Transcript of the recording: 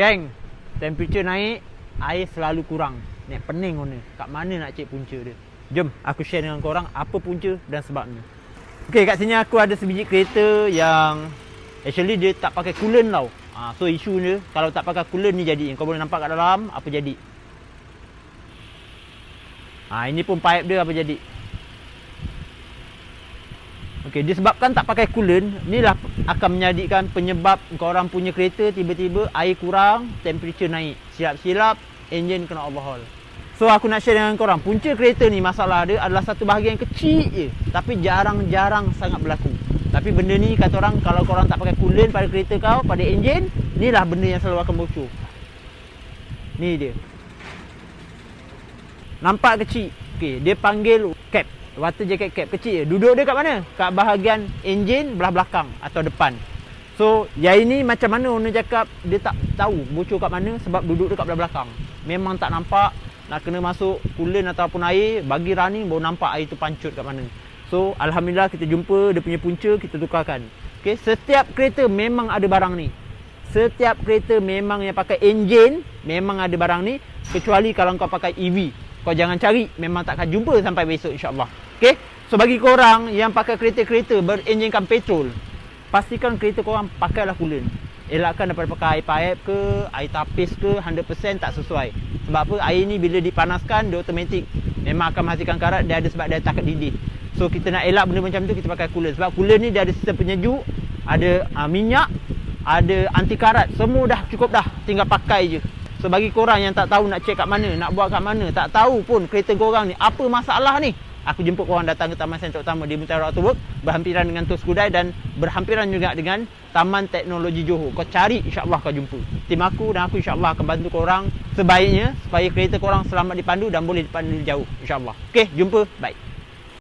Geng, temperature naik, air selalu kurang. Ni pening guna. Kat mana nak cek punca dia? Jom aku share dengan korang apa punca dan sebabnya. Okey, kat sini aku ada sebiji kereta yang actually dia tak pakai coolant tau. Ha, so isu dia kalau tak pakai coolant ni jadi. Kau boleh nampak kat dalam apa jadi. Ha, ini pun pipe dia apa jadi. Okey, disebabkan tak pakai coolant, inilah akan menjadikan penyebab korang punya kereta tiba-tiba air kurang, temperature naik. Silap-silap, enjin kena overhaul. So aku nak share dengan korang Punca kereta ni masalah dia adalah satu bahagian kecil je Tapi jarang-jarang sangat berlaku. Tapi benda ni kata orang Kalau korang tak pakai coolant pada kereta kau Pada enjin Inilah benda yang selalu akan bocor. Ni dia. Nampak kecil. Okay, Dia panggil cap Water jacket cap kecil je. Duduk dia kat mana? Kat bahagian enjin belah belakang Atau depan. So yang ini macam mana owner cakap Dia tak tahu bocor kat mana Sebab duduk dia kat belah belakang. Memang tak nampak nak kena masuk coolant ataupun air bagi running baru nampak air tu pancut kat mana. So alhamdulillah kita jumpa dia punya punca kita tukarkan. Okey setiap kereta memang ada barang ni. Setiap kereta memang yang pakai enjin memang ada barang ni kecuali kalau kau pakai EV kau jangan cari memang takkan jumpa sampai besok insyaallah. Okey? So bagi korang yang pakai kereta-kereta berenjinkan petrol pastikan kereta korang pakailah coolant. Elakkan daripada pakai air pipe ke air tapis ke 100% tak sesuai. Sebab apa? Air ni bila dipanaskan dia automatik memang akan menghasilkan karat dia ada sebab dia takat didih so kita nak elak benda macam tu kita pakai coolant. Sebab coolant ni dia ada sistem penyejuk ada uh, minyak ada anti karat. Semua dah cukup dah tinggal pakai je so bagi korang yang tak tahu nak check kat mana nak buat kat mana tak tahu pun kereta korang ni apa masalah ni aku jemput korang datang ke Taman Sentral Utama di Mutiara Auto Work berhampiran dengan Tos Kudai dan berhampiran juga dengan Taman Teknologi Johor. Kau cari insya-Allah kau jumpa. Tim aku dan aku insya-Allah akan bantu korang sebaiknya supaya kereta korang selamat dipandu dan boleh dipandu jauh insya-Allah. Okey, jumpa. Bye.